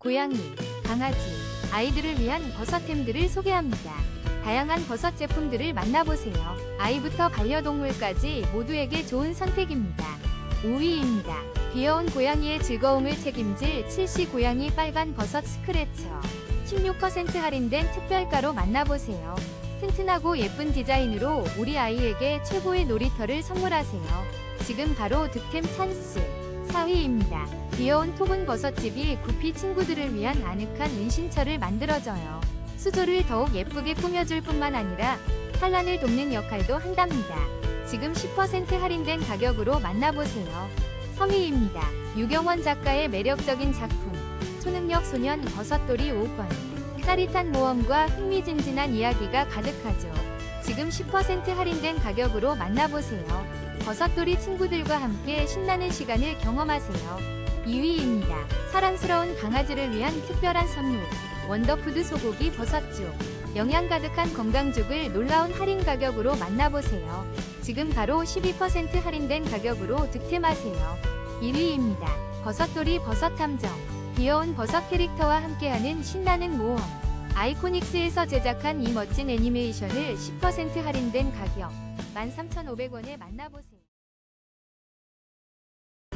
고양이, 강아지, 아이들을 위한 버섯템들을 소개합니다. 다양한 버섯 제품들을 만나보세요. 아이부터 반려동물까지 모두에게 좋은 선택입니다. 5위입니다. 귀여운 고양이의 즐거움을 책임질 7시 고양이 빨간 버섯 스크래처. 16% 할인된 특별가로 만나보세요. 튼튼하고 예쁜 디자인으로 우리 아이에게 최고의 놀이터를 선물하세요. 지금 바로 득템 찬스. 4위입니다. 귀여운 토분 버섯집이 구피 친구들을 위한 아늑한 은신처를 만들어줘요. 수조를 더욱 예쁘게 꾸며줄 뿐만 아니라 산란을 돕는 역할도 한답니다. 지금 10% 할인된 가격으로 만나보세요. 3위입니다. 유경원 작가의 매력적인 작품 초능력 소년 버섯돌이 5권 짜릿한 모험과 흥미진진한 이야기가 가득하죠. 지금 10% 할인된 가격으로 만나보세요. 버섯돌이 친구들과 함께 신나는 시간을 경험하세요. 2위입니다. 사랑스러운 강아지를 위한 특별한 선물. 원더푸드 소고기 버섯죽. 영양 가득한 건강죽을 놀라운 할인 가격으로 만나보세요. 지금 바로 12% 할인된 가격으로 득템하세요. 1위입니다. 버섯돌이 버섯탐정. 귀여운 버섯 캐릭터와 함께하는 신나는 모험. 아이코닉스에서 제작한 이 멋진 애니메이션을 10% 할인된 가격 13,500원에 만나보세요.